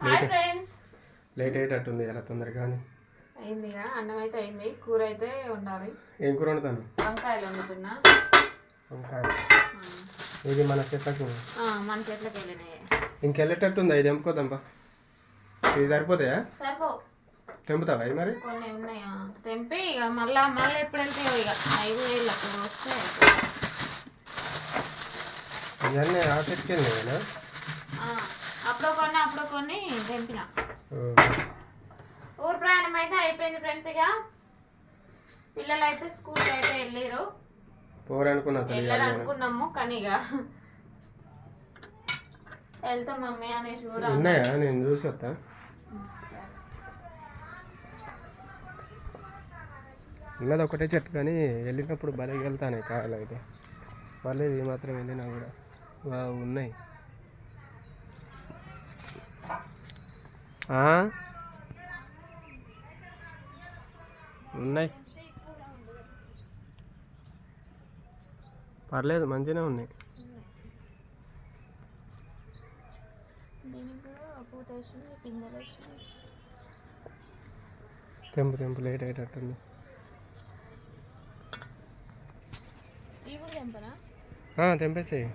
Late late అయ్యేటట్టుంది అలా తొందరగా అయిందిగా అన్నం అయితే అయింది. కూర అయితే ఉండాలి ఏం కూర వండుతాను? వంకాయలు వండుతున్నా. వంకాయ ఇది మన చెట్లకు మన చెట్లకి వెళ్ళినాయి. ఇంకెళ్ళేటట్టు ఉంది ఇది తెంపుకోదాంపా. ఇది సరిపోతాయా? సరిపో. తెంపుతావా మరి? కొన్ని ఉన్నాయా తెంపి ఇక మళ్ళా మళ్ళీ ఎప్పుడు వెళ్తాయో ఇక. ఐదు వేలు అప్పుడు వస్తే ఇవన్నీ ఆ చెట్టుకి వెళ్ళినాయి ఆ, అప్పుడు కొన్ని అప్పుడు కొన్ని తెంపిన. ఊరు ప్రయాణం అయితే అయిపోయింది ఫ్రెండ్స్ ఇక పిల్లలు అయితే స్కూల్కి అయితే వెళ్ళారు అనుకున్నాము కానీ ఇక వెళ్తాం మమ్మీ అనేసి కూడా ఉన్నాయా? నేను చూసి వస్తా. ఉన్నది ఒకటే చెట్టు కానీ వెళ్ళినప్పుడు భలే వెళ్తాను కాయలు అయితే పర్లేదు ఈ మాత్రం వెళ్ళినా కూడా. ఉన్నాయి. ఉన్నాయి. పర్లేదు మంచిగానే ఉన్నాయి. తెంపు తెంపు లేట్ అయ్యేటట్టుంది. తెంపేసేయి.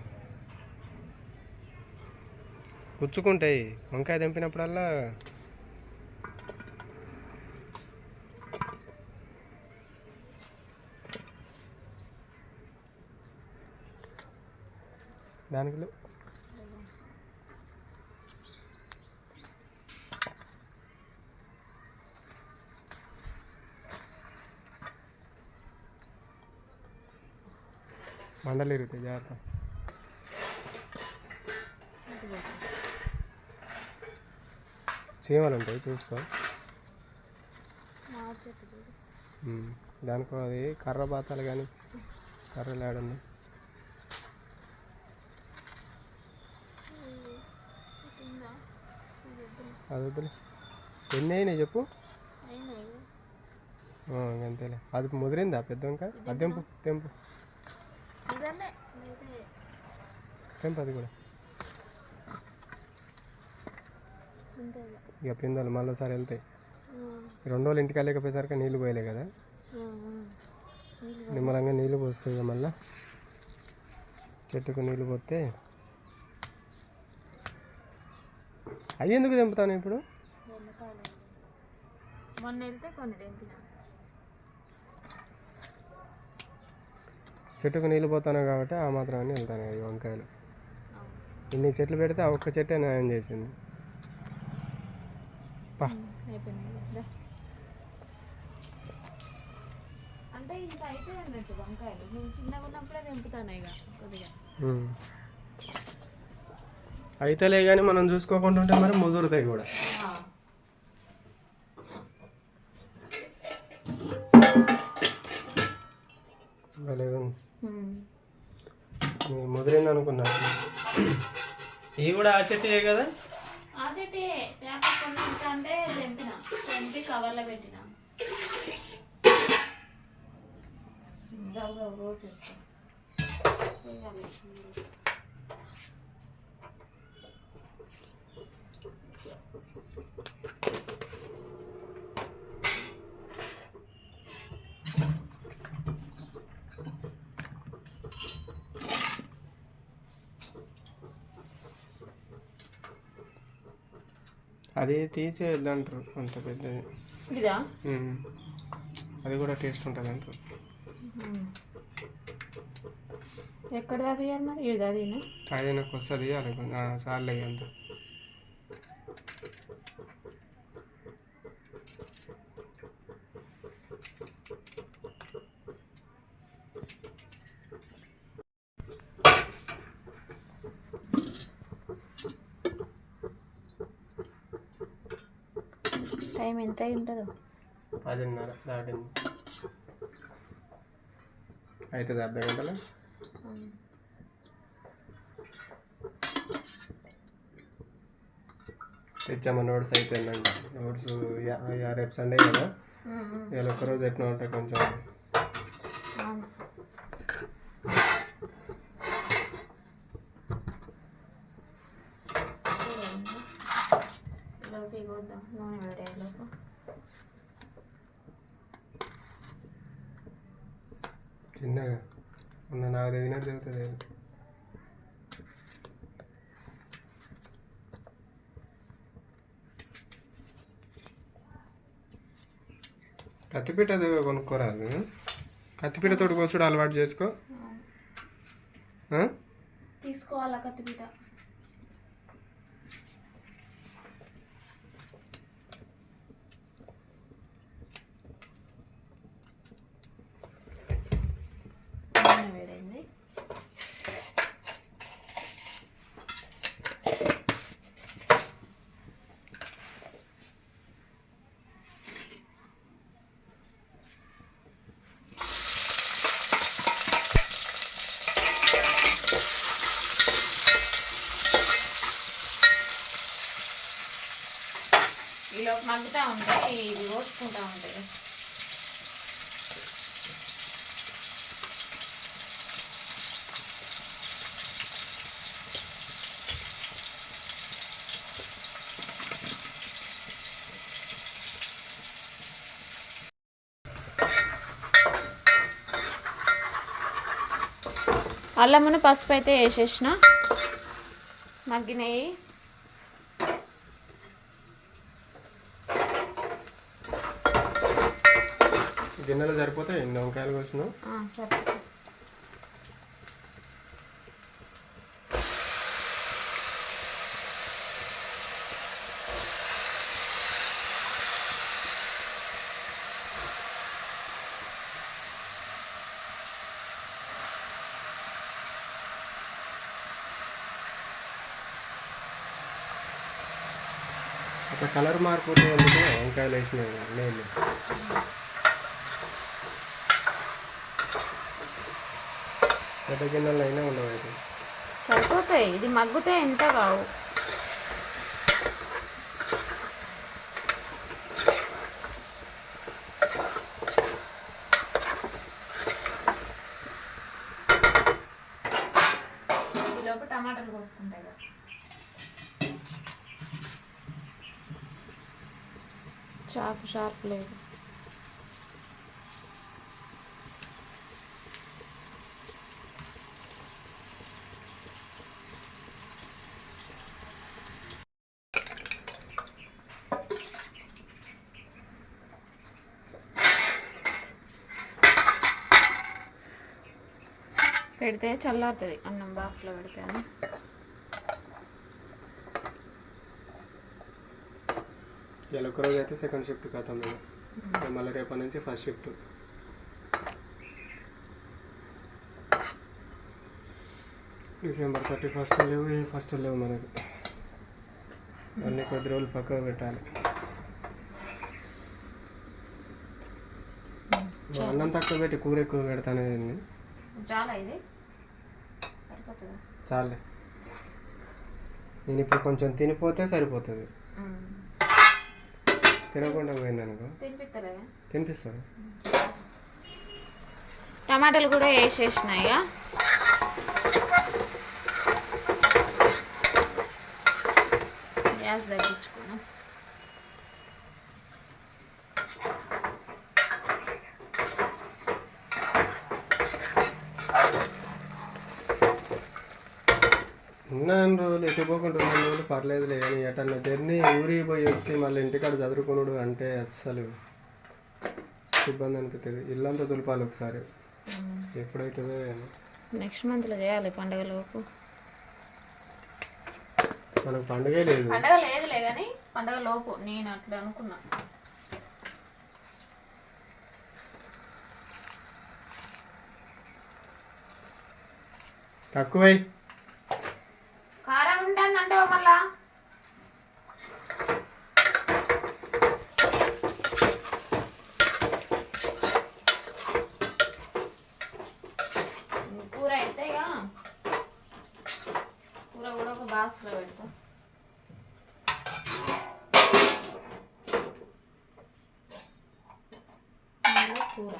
గుచ్చుకుంటాయి. వంకాయ తెంపినప్పుడల్లా దానికి మండలి మండలు ఇరుగుతాయి జాగ్రత్త. చీమలు ఉంటాయి చూసుకో. దానికో అది కర్ర బాతాలు కానీ ఇది వద్దులే. అది వద్దులే. ఎన్ని అయినాయి చెప్పు? అంతేలే. అది ముదిరిందా పెద్ద అది తెంపు తెంపు. తెంపు అది కూడా అంతే ఇక. పిందలు మళ్ళీసారి వెళ్తాయి రెండు రోజులు ఇంటికి వెళ్ళకపోయేసరికి నీళ్ళు పోయలే కదా. నిమ్మలంగా నీళ్ళు పోస్తాయి మళ్ళీ చెట్టుకు నీళ్ళు పోతే. అవి ఎందుకు తెంపుతాను ఇప్పుడు? మొన్న వెళ్తే కొన్ని తెంపిన. చెట్టుకు నీళ్ళు పోతాను కాబట్టి ఆ మాత్రం అని వెళ్తాను వంకాయలు. ఇన్ని చెట్లు పెడితే ఆ ఒక్క చెట్టే న్యాయం చేసింది. పా అయిపోయింది రా. అంటే ఇంకా అయిపోయి అన్నట్టు వంకాయలు. నేను చిన్నగా ఉన్నప్పుడే తెంపుతాను ఇక కొద్దిగా. ఉమ్. అయితేలే కానీ మనం చూసుకోకుండా ఉంటే మరి ముదురుతాయి కూడా. ముదిరింది అనుకున్నా ఇవి కూడా ఆ చెట్టు కదా? ఆ పేపర్ కొన్ని అంటే తెంపిన తెంపి కవర్లో పెట్టిన. గౌరవ రోజు అది తీసే అంటారు అంత పెద్దది. అది కూడా టేస్ట్ ఉంటుంది అంటారు ఎక్కడ చదివారు మరి? ఇది చదివినా? ఆయనకు వస్తుంది అలాగే సార్లు అంత టైం ఎంత ఉంటుందో పదిన్నర దాటింది. అవుతుంది అర్ధ గంటల? తెచ్చామ నోట్స్ అయిపోయిందండి నోట్స్ రేపు సండే కదా. ఇవాళ ఒక్కరోజు ఎట్లా ఉంటే కొంచెం అవును లోపు ఇగొద్దాం నూనె వేడే లోపు చిన్నగా ఉన్న నాకు తగినట్టు దిగుతుంది కత్తిపీట కొనుక్కోరాదు కత్తిపీటతోటి కోసుడు అలవాటు చేసుకో? తీసుకోవాలా కత్తిపీట నూనె వేడైంది ఈలోపు మగ్గుతూ ఉంటాయి ఇవి ఓసుకుంటూ ఉంటాయి. అల్లమును పసుపు అయితే వేసేసిన. మగ్గినాయి. గిన్నెలు సరిపోతాయి ఎన్ని వంకాయలు ఒక కలర్ మార్పు వంకాయలు వేసినాయి నీళ్ళు పెద్ద గిన్నెలు అయినా ఉండవు అయితే సరిపోతాయి. ఇది మగ్గుతే ఎంత కావు. ఈలోపు టమాటాలు కోసుకుంటాయి కదా. చాకు షార్ప్ లేదు. పెడితే చల్లారుతుంది అన్నం బాక్స్లో పెడితే ఇలా ఒక రోజు అయితే సెకండ్ షిఫ్ట్. ఇక మళ్ళీ రేపటి నుంచి first shift December thirty first లేవు ఏ ఫస్ట్ లేవు మనకి. అన్ని కొద్ది రోజులు పక్కకు పెట్టాలి. అన్నం తక్కువ పెట్టి కూర ఎక్కువ పెడతానే చాలా ఇది. చాలే. నేను ఇప్పుడు కొంచెం తినిపోతే సరిపోతుంది. తినకుండా పోయిందనుకో. తినిపిస్తలే తినిపిస్తాను. టమాటాలు కూడా వేసేసినాయా? గ్యాస్ తగ్గించుకున్నాం ఉన్నాను రోజులు ఎటు పోకుండా రెండు రోజులు పర్లేదులే కానీ ఎటన్నా జర్నీ ఊరికి పోయి వచ్చి మళ్ళీ ఇంటికాడ చదువుకున్నాడు అంటే అస్సలు ఇబ్బంది అనిపిస్తుంది ఇల్లంతా దులపాలి ఒకసారి. ఎప్పుడైతుందో ఏమో. నెక్స్ట్ మంత్లో చేయాలి పండగలోపు మనకు పండుగే లేదు. పండగ లేదులే కానీ పండగ లోపు నేను అట్లా అనుకున్నా. తక్కువై. ఉంటుందంటే మళ్ళా? కూర అయితే ఇక కూర కూడా ఒక బాక్స్లో పెడతా కూర.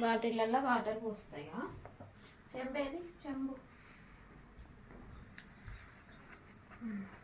బాటిళ్ళల్లో వాటర్ పోస్తాయి చెంబేది? చెంబు. Mm.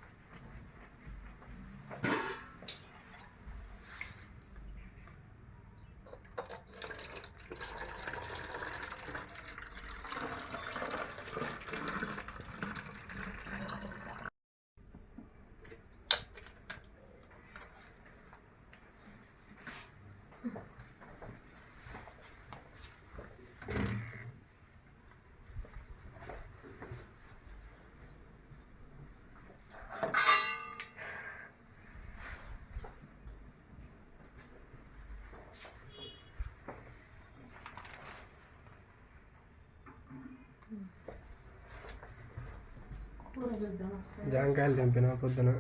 జాంకాయలు తెంపిన పొద్దున.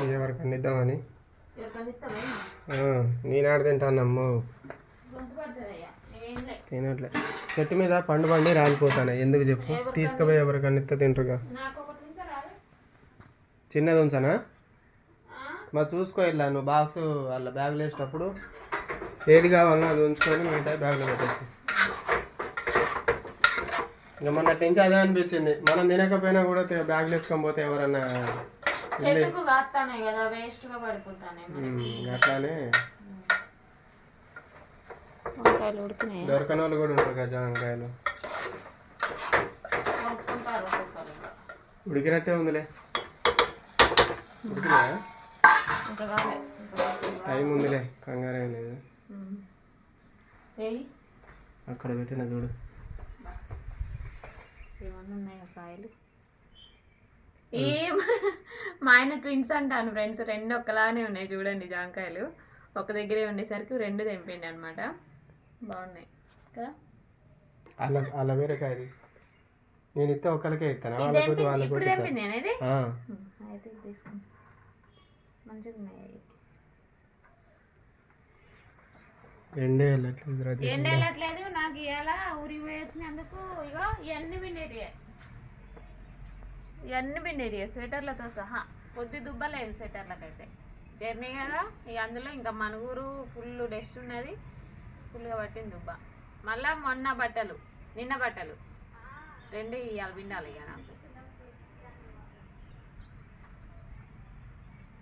అయ్యే వరకు నేనాడ ఎక్కడ నేనాడు తినట్లే. చెట్టు మీద పండు పండి రాలిపోతాను. ఎందుకు చెప్పు? తీసుకుపోయి ఎవరికి అన్నిస్తే తింటారుగా చిన్నది ఉంచానా? మరి చూసుకో ఇట్లా నువ్వు బాక్స్ వాళ్ళ బ్యాగ్లో వేసినప్పుడు ఏది కావాలన్నా అది ఉంచుకొని మిగతా బ్యాగ్లో పెట్టేసి ఇంకా మొన్నటి నుంచి అదే అనిపించింది. మనం తినకపోయినా కూడా బ్యాగ్లో వేసుకొని పోతే ఎవరన్నా చెట్టుకు కాస్తానే కదా వేస్ట్గా పడిపోతానే మరి ఉమ్, అట్లానే వంకాయలు దొరకని వాళ్ళు కూడా ఉంటారు కదా ఇంకా. ఉడికినట్టే ఉందిలే. ఉడికినా. టైం ఉందిలే కంగారు లేదు. అక్కడ పెట్టిన చూడు. ఏమన్నా ఉన్నాయా కాయలు? ఏం? మా ఆయన ట్విన్స్ అంటాను ఫ్రెండ్స్ రెండు ఒక్కలానే ఉన్నాయి చూడండి జాంకాయలు. ఒక దగ్గరే ఉండేసరికి రెండు తెంపిండి అనమాట బాగున్నాయి. కదా అల్ల వేరే కాయ తీసుకో. నేను ఇస్తే ఒక్కరికే ఇస్తాను ఇప్పుడు. తెంపింది అయితే మంచిగా ఉన్నాయి అవి. ఎండ వెళ్ళట్లేదు వెళ్ళట్లేదు నాకు ఇవాళ ఊరి పోయి వచ్చినందుకు ఇగో ఇవన్నీ పిండేటియే ఇవన్నీ పిండేటియే స్వెటర్లతో సహా. కొద్ది దుబ్బలేదు స్వెటర్లకైతే. జర్నీ కదా ఇక అందులో ఇంకా మనుగురు ఫుల్ డస్ట్ ఉన్నది ఫుల్గా పట్టింది దుబ్బ. మళ్ళా మొన్న బట్టలు నిన్న బట్టలు. రెండు ఇవాళ పిండాలి ఇక నాకు.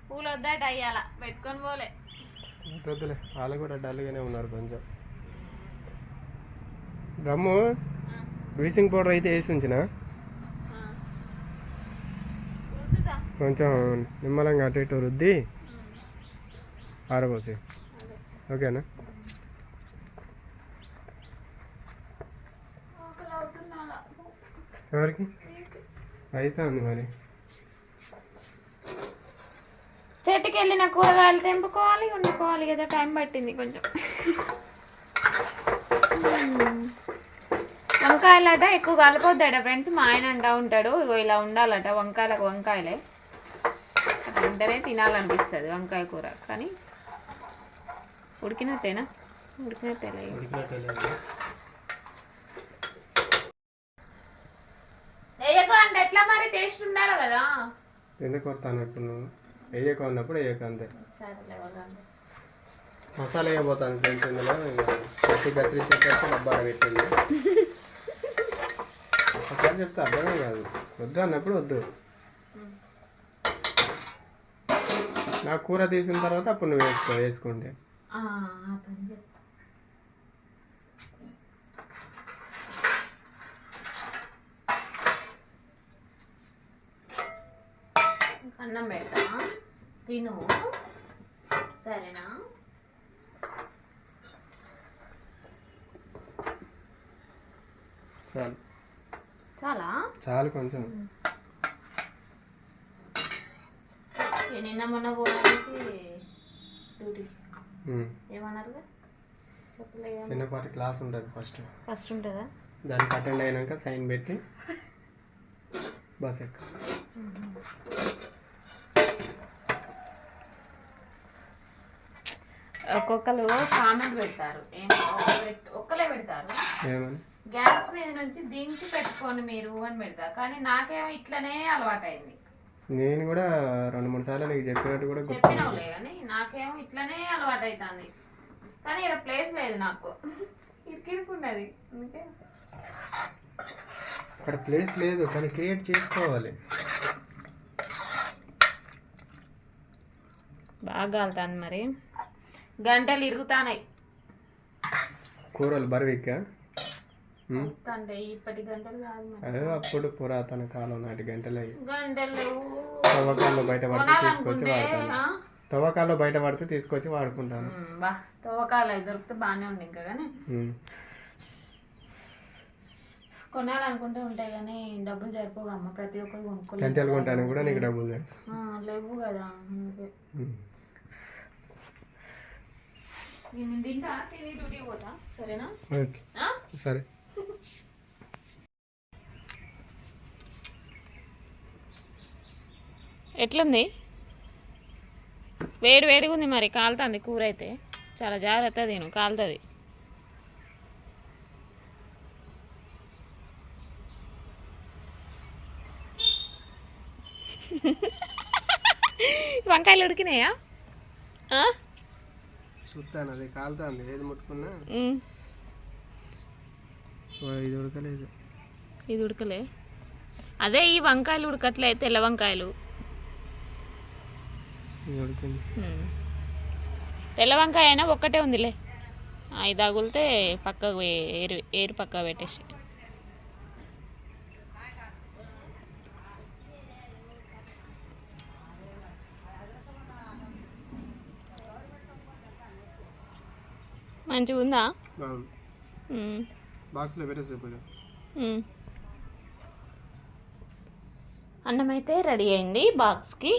పూలు వద్దట అయ్యాల పెట్టుకొని పోలే. వద్దులే వాళ్ళు కూడా డల్గానే ఉన్నారు కొంచెం. రమ్ము బ్లీచింగ్ పౌడర్ అయితే వేసి ఉంచిన? కొంచెం నిమ్మలంగా అటు ఇటు రుద్ది ఆరబోసి. ఓకేనా? అవుతుంది ఎవరికి? అయితే ఉంది మరి. చెట్టుకి వెళ్ళిన కూరగాయలు తెంపుకోవాలి వండుకోవాలి కదా టైం పట్టింది కొంచెం. వంకాయలట ఎక్కువ కలపొద్దట ఫ్రెండ్స్ మా ఆయన అంటా ఉంటాడు ఇగో ఇలా ఉండాలట వంకాయలకు వంకాయలే. అట్లా ఉంటేనే తినాలనిపిస్తుంది వంకాయ కూర కానీ ఉడికినట్టేనా? ఉడికినట్టేలే అంటే ఎట్లా మరి? టేస్ట్ ఉండాలి కదా. ఎందుకు వస్తాను ఇప్పుడు నువ్వు? వేయక ఉన్నప్పుడు వేయక అంతే మసాలా వేయబోతాను ఫ్రెండ్స్ ఇందులో. ఇంకా పచ్చి గసిరి చెప్పేసి డబ్బాలో పెట్టింది. ఒకసారి చెప్తే అర్థమే కాదు. వద్దు అన్నప్పుడు వద్దు. నా కూర తీసిన తర్వాత అప్పుడు నువ్వు వేసుకో వేసుకుంటే ఆ పని చెప్తా అన్నం పెడతా. తిను. సరేనా? చాలు. చాలా? చాలు కొంచెం. నిన్న మొన్న పోవడానికి డ్యూటీ. చెప్పలే చిన్నపాటి క్లాస్ ఉంటుంది ఫస్ట్. ఫస్ట్ ఉంటుందా? దానికి అటెండ్ అయినాక సైన్ పెట్టి బస్ ఎక్క. ఒక్కొక్కరు కామెంట్ పెడతారు. ఒక్కలే పెడతారు. గ్యాస్ మీద నుంచి దించి పెట్టుకోండి మీరు అని పెడతా కానీ నాకేమో ఇట్లనే అలవాటైంది. నేను కూడా రెండు మూడు సార్లు నీకు చెప్పినట్టు కూడా చెప్పినవులే కానీ నాకేమో ఇట్లనే అలవాటైతుంది. కానీ ఇక్కడ ప్లేస్ లేదు నాకు. ఇరికిరుకున్నది అందుకే. అక్కడ ప్లేస్ లేదు కానీ క్రియేట్ చేసుకోవాలి. బాగా కాలుతాను మరి. గంటలు ఇరుగుతానాయి కూరలు బరువిక్క? అంటే ఇప్పటి గంటలు కాదు అదే అప్పుడు పురాతన కాలం నాటి గంటలు. అవి గంటలు. తవ్వకాల్లో బయట పడితే తీసుకొచ్చి వాడతాను? తవ్వకాల్లో బయట పడితే తీసుకొచ్చి వాడుకుంటాను. బా. తవ్వకాలు అవి దొరికితే బాగానే ఉండే ఇంకా కానీ. కొనాలనుకుంటే ఉంటాయి కానీ డబ్బులు సరిపోగమ్మ ప్రతి ఒక్కరు కొనుక్కోలేదు గంటలు కొంటాను కూడా నీకు డబ్బులు లేవు. కదా అందుకే. నేను తింటా తిని డ్యూటీకి పోతా సరేనా? ఓకే. ఆ? సరే. ఎట్లుంది? వేడి వేడిగా ఉంది మరి కాలుతుంది కూర అయితే. చాలా జాగ్రత్త తిను కాలుతుంది. వంకాయలు ఉడికినాయా? ఆ? చూస్తాను అది కాలుతుంది. ఏది ముట్టుకున్నా ఇది ఉడకలేదు. ఇది ఉడకలే. అదే ఈ వంకాయలు ఉడకట్లే తెల్ల వంకాయలు. తెల్ల వంకాయ అయినా ఒక్కటే ఉందిలే. ఇది తగులితే పక్కకు ఏరు ఏరు పక్క పెట్టేసి. మంచిగా ఉందా. బాక్స్లో. అన్నం అయితే రెడీ అయింది బాక్స్కి.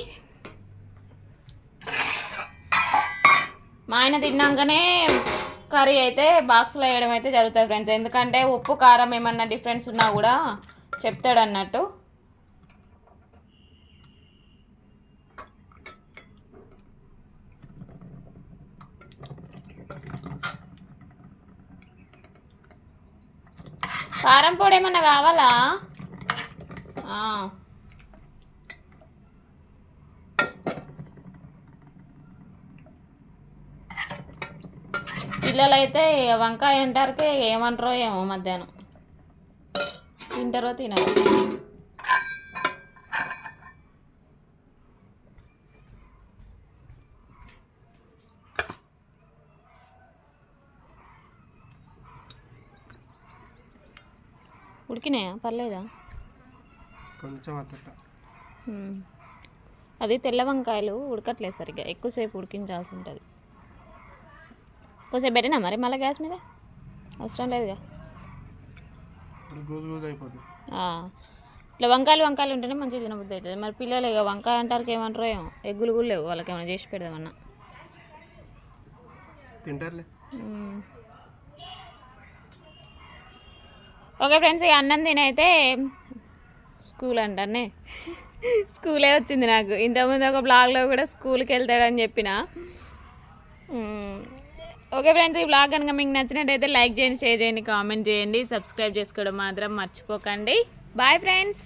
మా ఆయన తిన్నాకనే కర్రీ అయితే బాక్స్లో వేయడం అయితే జరుగుతుంది ఫ్రెండ్స్. ఎందుకంటే ఉప్పు కారం ఏమన్నా డిఫరెన్స్ ఉన్నా కూడా చెప్తాడు అన్నట్టు కారం పొడి ఏమన్నా కావాలా? పిల్లలు పిల్లలైతే వంకాయ అంటారుకే ఏమంటారో ఏమో మధ్యాహ్నం. తింటారో తినరు. ఉడికినాయా? పర్లేదా? కొంచెం అట్టట. మ్మ్. అది తెల్ల వంకాయలు ఉడకట్లేదు సరిగ్గా. ఎక్కువసేపు ఉడికించాల్సి ఉంటుంది. కొద్దిసేపు పెట్టినా మరి మళ్ళీ గ్యాస్ మీద? అవసరం లేదుగా. ఇట్లా వంకాయలు వంకాయలు ఉంటేనే మంచిగా తినబుద్ధి అవుతుంది. మరి పిల్లలు ఇక వంకాయ అంటారు ఏమంటారో ఏమో. ఎగ్గులు కూడా లేవు. వాళ్ళకి ఏమైనా చేసి పెడదామన్నా. తింటారులే. ఓకే ఫ్రెండ్స్ ఈ అన్నం తినైతే స్కూల్ అంటనే. స్కూలే వచ్చింది నాకు. ఇంతకుముందు ఒక బ్లాగ్లో కూడా స్కూల్కి వెళ్తాడని చెప్పిన. ఓకే ఫ్రెండ్స్ ఈ బ్లాగ్ కనుక మీకు నచ్చినట్టయితే లైక్ చేయండి షేర్ చేయండి కామెంట్ చేయండి. సబ్స్క్రైబ్ చేసుకోవడం మాత్రం మర్చిపోకండి. Bye friends.